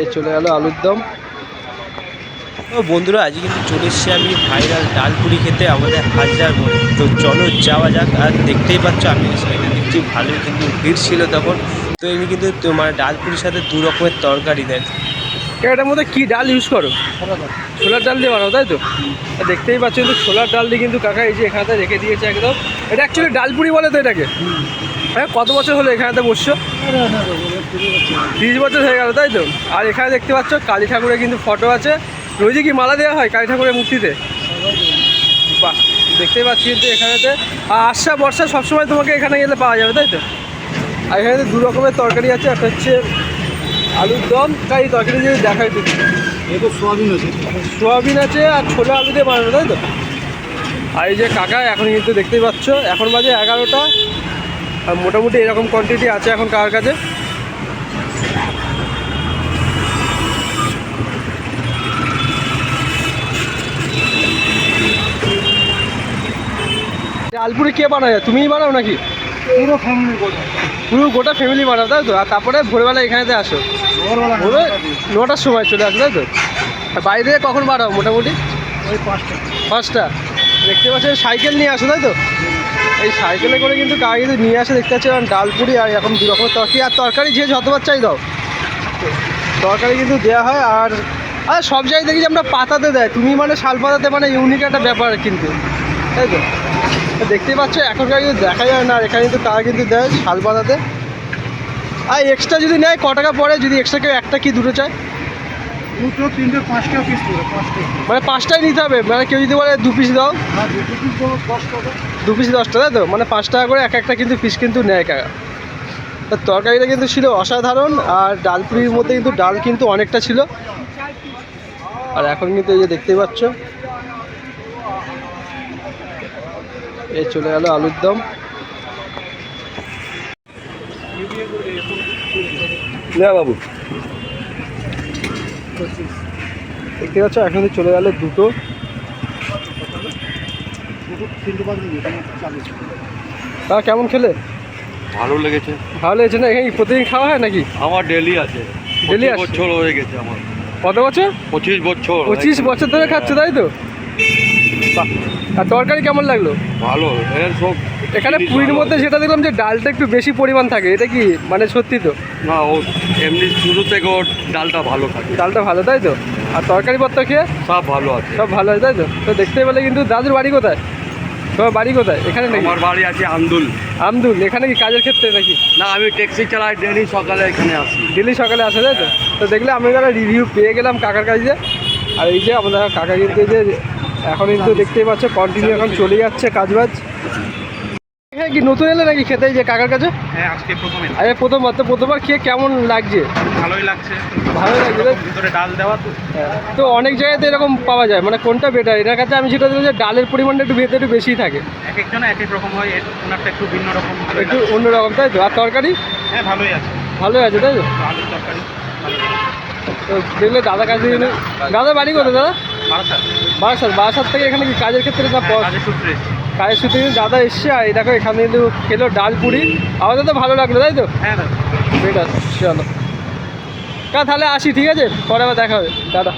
এই চলে গেল আলুর দম। ও বন্ধুরা আজকে কিন্তু চলে এসেছি আমি ভাইরাল ডালপুরি খেতে আমাদের হাজার মোড়ে তো চলো যাওয়া যাক আর দেখতেই পাচ্ছ আমি সেখানে দেখছি ভালোই কিন্তু ভিড় ছিল তখন। তো এমনি কিন্তু তোমার ডালপুরির সাথে দু রকমের তরকারি দেয় এটার মধ্যে কি ডাল ইউজ করো? ছোলার ডাল দিয়ে বানাও তাই তো? দেখতেই পাচ্ছ কিন্তু ছোলার ডাল দিয়ে কিন্তু কাকা এই যে এখানে রেখে দিয়েছে একদম। এটা অ্যাকচুয়ালি ডালপুরি বলে তো এটাকে। হ্যাঁ কত বছর হলো এখানেতে বসছো? তিরিশ বছর হয়ে গেল তাই তো? আর এখানে দেখতে পাচ্ছ কালী ঠাকুরের কিন্তু ফটো আছে। রোজই কি মালা দেওয়া হয় কালী ঠাকুরের মূর্তিতে? বাহ দেখতেই পাচ্ছি কিন্তু এখানেতে। আর আশা বর্ষা সবসময় তোমাকে এখানে গেলে পাওয়া যাবে তাই তো? আর এখানে দু রকমের তরকারি আছে একটা হচ্ছে আলুর দম। তাই তরকারি যদি দেখাই দিচ্ছি এতো সোয়াবিন আছে। সোয়াবিন আছে আর ছোলা আলু দিয়ে বানানো তাই তো? আর এই যে কাকা এখন কিন্তু দেখতেই পাচ্ছ এখন বাজে এগারোটা। আর মোটামুটি এরকম কোয়ান্টিটি আছে এখন কার কাছে? আলপুরি কে বানায়? তুমিই বানাও নাকি? পুরো ফ্যামিলি পুরো গোটা ফ্যামিলি বানাও তাই তো? আর তারপরে ভোরবেলা এখানেতে আসো। ভোরে নটার সময় চলে আসো তাই তো? আর বাইরে থেকে কখন বাড়াও মোটামুটি? ওই পাঁচটা। পাঁচটা। দেখতে পাচ্ছি সাইকেল নিয়ে আসো তাই তো? এই সাইকেলে করে কিন্তু কাকা কিন্তু নিয়ে আসে দেখতে পাচ্ছি ডালপুরি আর এখন দু রকমের তরকারি। আর তরকারি যে যতবার চাই দাও তরকারি কিন্তু দেওয়া হয় আর আর সব জায়গায় দেখি যে আমরা পাতাতে দেয়। তুমি মানে শাল পাতাতে মানে ইউনিক একটা ব্যাপার কিন্তু। তাই তো? দেখতেই পাচ্ছ এখনকার কিন্তু দেখা যায় না। আর এখানে কিন্তু তারা কিন্তু দেয় শাল পাতাতে। আর এক্সট্রা যদি নেয় ক টাকা পরে যদি এক্সট্রা কেউ একটা কি দুটো চায়? দুটো তিনটে পাঁচটা পিস মানে পাঁচটাই নিতে হবে। মানে কেউ যদি বলে দু পিস দাও। দু পিস দেবো দশ টাকা। দু পিস দশ টাকা তো? মানে পাঁচ টাকা করে এক একটা কিন্তু পিস কিন্তু নেয় কাকা। তরকারিটা কিন্তু ছিল অসাধারণ আর ডাল ডালপুরির মধ্যে কিন্তু ডাল কিন্তু অনেকটা ছিল। আর এখন কিন্তু এই যে দেখতেই পাচ্ছ এই চলে গেল আলুর দম। না বাবু। দেখতে পাচ্ছ এখন চলে গেল দুটো। তা কেমন খেলে? ভালো লেগেছে। ভালো হয়েছে না? এখানে প্রতিদিন খাওয়া হয় নাকি? আমার ডেলি আছে। আসে? বছর হয়ে গেছে আমার। কত বছর? পঁচিশ বছর। পঁচিশ বছর ধরে খাচ্ছে তাই তো? বাহ। আর তরকারি কেমন লাগল? ভালো। সব এখানে পুরীর মধ্যে যেটা দেখলাম যে ডালটা একটু বেশি পরিমাণ থাকে। এটা কি মানে সত্যি তো? না ও এমনি শুরু থেকে ওর ডালটা ভালো থাকে। ডালটা ভালো তাই তো? আর তরকারি পত্র খেয়ে? সব ভালো আছে। সব ভালো আছে তাই তো? তো দেখতে পেলে কিন্তু দাদুর বাড়ি কোথায়? তোমার বাড়ি কোথায়? এখানে নাকি? আমার বাড়ি আছে আমদুল। আমদুল এখানে কি কাজের ক্ষেত্রে নাকি? না আমি ট্যাক্সি চালাই ডেলি সকালে এখানে আসি। ডেলি সকালে আসে যায় তো? তো দেখলে আমি একটা রিভিউ পেয়ে গেলাম কাকার কাছে। আর এই যে আমাদের কাকা কিন্তু যে এখন কিন্তু দেখতেই পাচ্ছ কন্টিনিউ এখন চলে যাচ্ছে কাজবাজ। এখানে কি নতুন এলে নাকি খেতে যে কাকার কাছে? হ্যাঁ আজকে প্রথমে। আরে প্রথমবার তো প্রথমবার খেয়ে কেমন লাগছে? ভালোই লাগছে। ভালো লাগছে? ভিতরে ডাল দেওয়া তো। তো অনেক জায়গাতে এরকম পাওয়া যায় মানে কোনটা বেটার এটার কাছে আমি যেটা দেখলাম যে ডালের পরিমাণটা একটু ভেতরে একটু বেশি থাকে। এক একজন এক এক রকম হয় ওনারটা একটু ভিন্ন রকম একটু। অন্যরকম তাই তো? আর তরকারি? হ্যাঁ ভালোই আছে। ভালোই আছে তাই তো? আলুর তরকারি তো দেখলে দাদা কাছে দাদা বাড়ি কোথায় দাদা? বারাসাত। বারাসাত বারাসাত থেকে এখানে কি কাজের ক্ষেত্রে না কাজের সূত্রে। কাজের সূত্রে দাদা এসছে আর এই দেখো এখানে কিন্তু খেলো ডাল পুরি। আমাদের তো ভালো লাগল তাই তো? হ্যাঁ ঠিক আছে চলো। কা তাহলে আসি ঠিক আছে? পরে আবার দেখা হবে। দাদা।